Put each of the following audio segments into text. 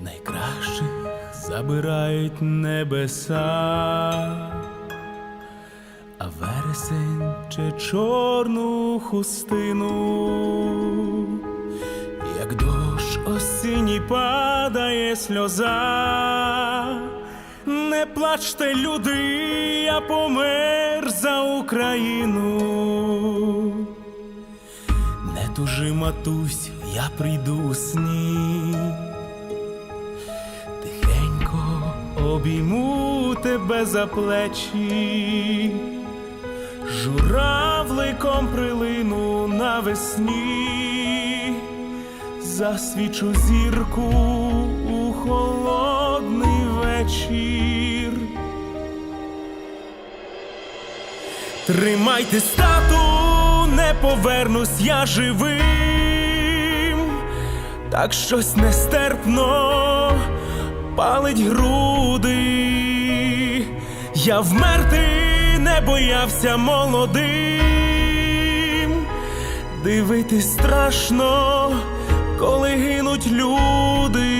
Найкращих забирають небеса, а вересень чи чорну хустину, як дощ осінній падає сльоза, не плачте, люди, я помер за Україну. Не тужи, матусь, я прийду у сні. Тихенько обійму тебе за плечі, журавликом прилину навесні, засвічу зірку у холодний вечір. Тримайте стату, не повернусь я живим, так щось нестерпно палить груди. Я вмерти не боявся молодим, дивитись страшно, коли гинуть люди.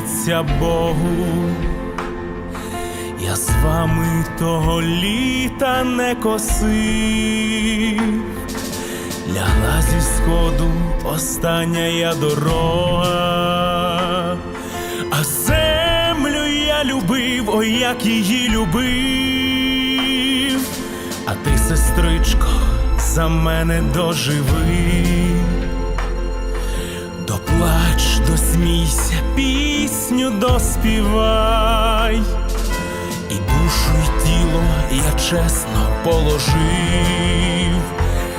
Помоліться Богу. Я з вами того літа не косив, лягла зі сходу остання я дорога, а землю я любив, ой, як її любив, а ти, сестричко, за мене доживи. Доплач, досмійся, пісню доспівай, і душу, й тіло я чесно положив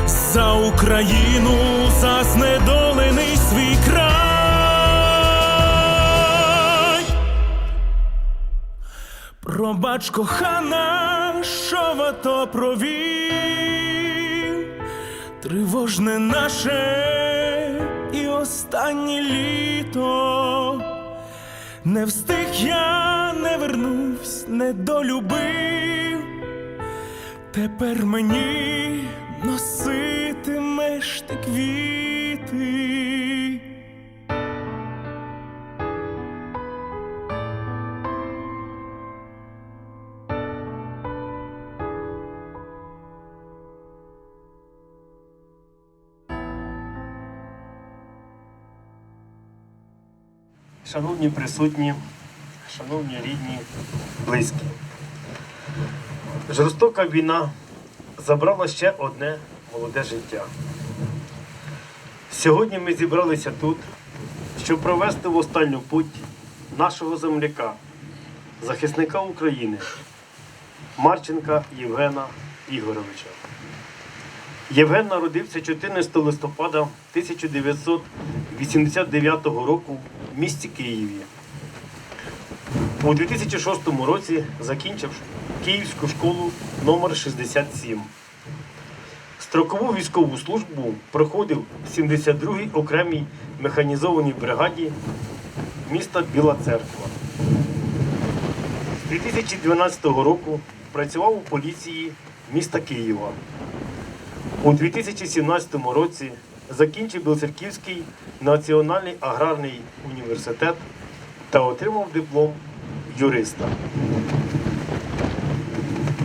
за Україну, за знедолений свій край. Пробач, кохана, що в ато провів, тривожне наше і останнє літо. Не встиг я, не вернусь, не долюбив. Тепер мені носитимеш ти квіти. Шановні присутні, шановні рідні, близькі. Жорстока війна забрала ще одне молоде життя. Сьогодні ми зібралися тут, щоб провести в останню путь нашого земляка, захисника України, Марченка Євгена Ігоровича. Євген народився 14 листопада 1989 року в місті Києві. У 2006 році закінчив Київську школу номер 67 Строкову військову службу проходив в 72-й окремій механізованій бригаді міста Біла Церква. З 2012 року працював у поліції міста Києва. У 2017 році закінчив Білоцерківський національний аграрний університет та отримав диплом юриста.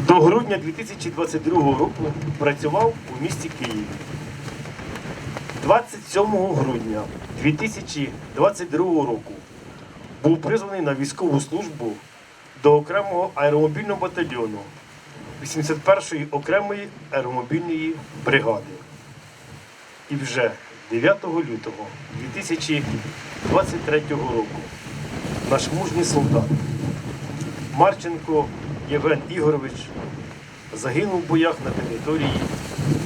До грудня 2022 року працював у місті Києві. 27 грудня 2022 року був призваний на військову службу до окремого аеромобільного батальйону 81-ї окремої аеромобільної бригади. І вже 9 лютого 2023 року наш мужній солдат Марченко Євген Ігорович загинув в боях на території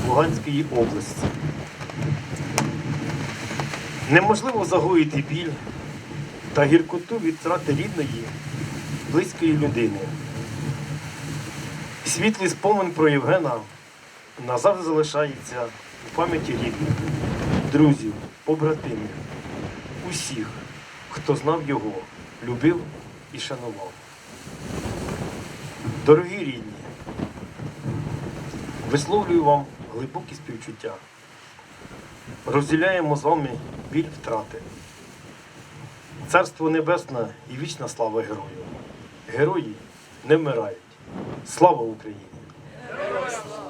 Луганської області. Неможливо загоїти біль та гіркоту від втрати рідної, близької людини. світлий спомин про Євгена назавжди залишається у пам'яті рідних, друзів, побратимів, усіх, хто знав його, любив і шанував. Дорогі рідні, висловлюю вам глибокі співчуття. Розділяємо з вами біль втрати. Царство Небесне і вічна слава герою. Герої не вмирають. Слава Україні! Ей,